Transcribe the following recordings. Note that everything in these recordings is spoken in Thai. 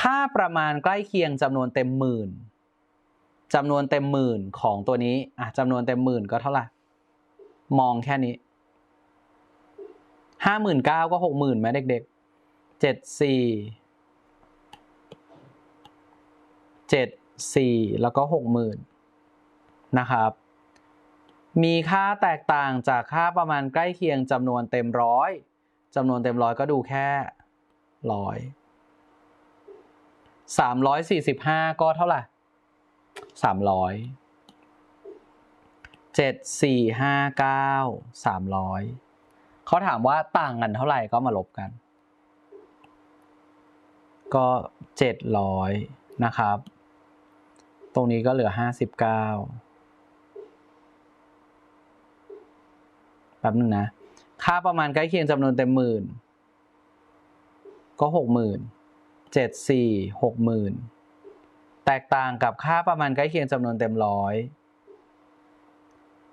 ค่าประมาณใกล้เคียงจำนวนเต็มหมื่นจำนวนเต็มหมื่นของตัวนี้อะจำนวนเต็มหมื่นก็เท่าไหร่มองแค่นี้ห้าหมื่นเก้าก็หกหมื่นไหมเด็กๆเจ็ดสี่เจ็ดสี่แล้วก็หกหมื่นนะครับ มีค่าแตกต่างจากค่าประมาณใกล้เคียงจำนวนเต็มร้อยจำนวนเต็มร้อยก็ดูแค่ร้อย สามร้อยสี่สิบห้าก็เท่าไหร่สามร้อยเจ็ดสี่ห้าเก้าสามร้อยเขาถามว่าต่างกันเท่าไหร่ก็มาลบกัน ก็เจ็ดร้อยนะครับ ตรงนี้ก็เหลือห้าสิบเก้าแป๊บนึงนะ ค่าประมาณใกล้เคียงจำนวนเต็มหมื่น ก็หกหมื่น เจ็ดสี่หกหมื่นแตกต่างกับค่าประมาณใกล้เคียงจำนวนเต็มร้อย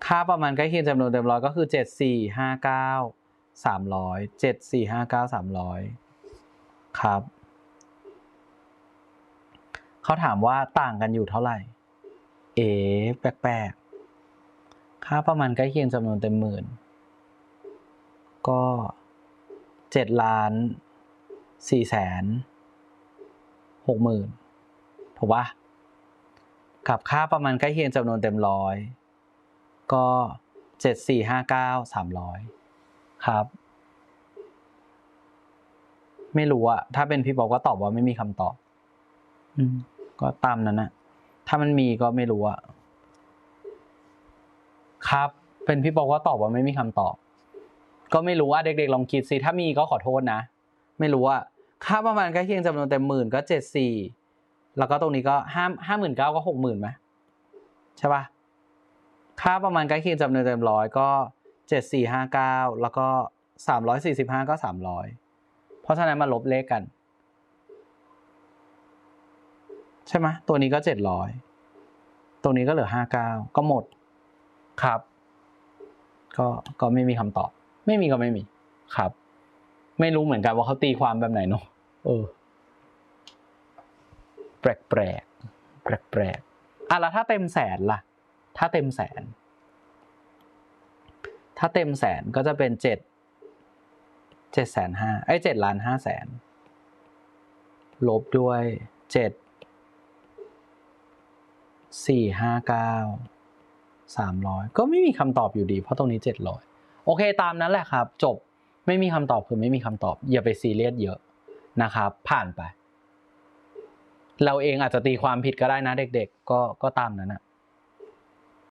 ค่าประมาณใกล้เคียงจำนวนเต็มร้อยก็คือเจ็ดสี่ห้าเก้าสามร้อยเจ็ดสี่ห้าเก้าสามร้อยครับเขาถามว่าต่างกันอยู่เท่าไหร่ เอ๋แปลกๆค่าประมาณใกล้เคียงจำนวนเต็มหมื่น ก็เจ็ดล้านสี่แสน หกหมื่นถูกปะกับค่าประมาณใกล้เคียงจำนวนเต็มร้อยก็เจ็ดสี่ห้าเก้าสามร้อยครับ ไม่รู้อะถ้าเป็นพี่บอกก็ตอบว่าไม่มีคำตอบ อืม ก็ตามนั้นนะถ้ามันมีก็ไม่รู้อะครับ เป็นพี่บอกว่าตอบว่าไม่มีคำตอบ ก็ไม่รู้ว่าเด็กๆลองคิดสิถ้ามีก็ขอโทษนะ ไม่รู้ว่า ค่าประมาณใกล้เคียงจำนวนเต็มหมื่นก็เจ็ดสี่แล้วก็ตรงนี้ก็ห้าห้าหมื่นเก้าก็หกหมื่นไหมใช่ปะค่าประมาณใกล้เคียงจำนวนเต็มร้อยก็เจ็ดสี่ห้าเก้าแล้วก็สามร้อยสี่สิบห้าก็สามร้อยเพราะฉะนั้นมาลบเลขกัน ใช่ไหมตัวนี้ก็เจ็ดร้อยตรงนี้ก็เหลือห้าเก้าก็หมดครับ ก็ก็ไม่มีคำตอบ ไม่มีก็ไม่มีครับ ไม่รู้เหมือนกันว่าเขาตีความแบบไหนเนาะ เออ แปลกแปลกแปลกแปลกอะแล้วถ้าเต็มแสนล่ะ ถ้าเต็มแสน ถ้าเต็มแสนก็จะเป็นเจ็ดเจ็ดแสนห้าไอ้เจ็ดล้านห้าแสนลบด้วยเจ็ดสี่ห้าเก้าสามร้อยก็ไม่มีคำตอบอยู่ดี เพราะตรงนี้เจ็ดร้อยโอเคตามนั้นแหละครับ จบไม่มีคำตอบคือไม่มีคำตอบ อย่าไปซีเรียสเยอะ นะครับผ่านไป เราเองอาจจะตีความผิดก็ได้นะเด็ก ๆ ก็ก็ตามนั้นนะ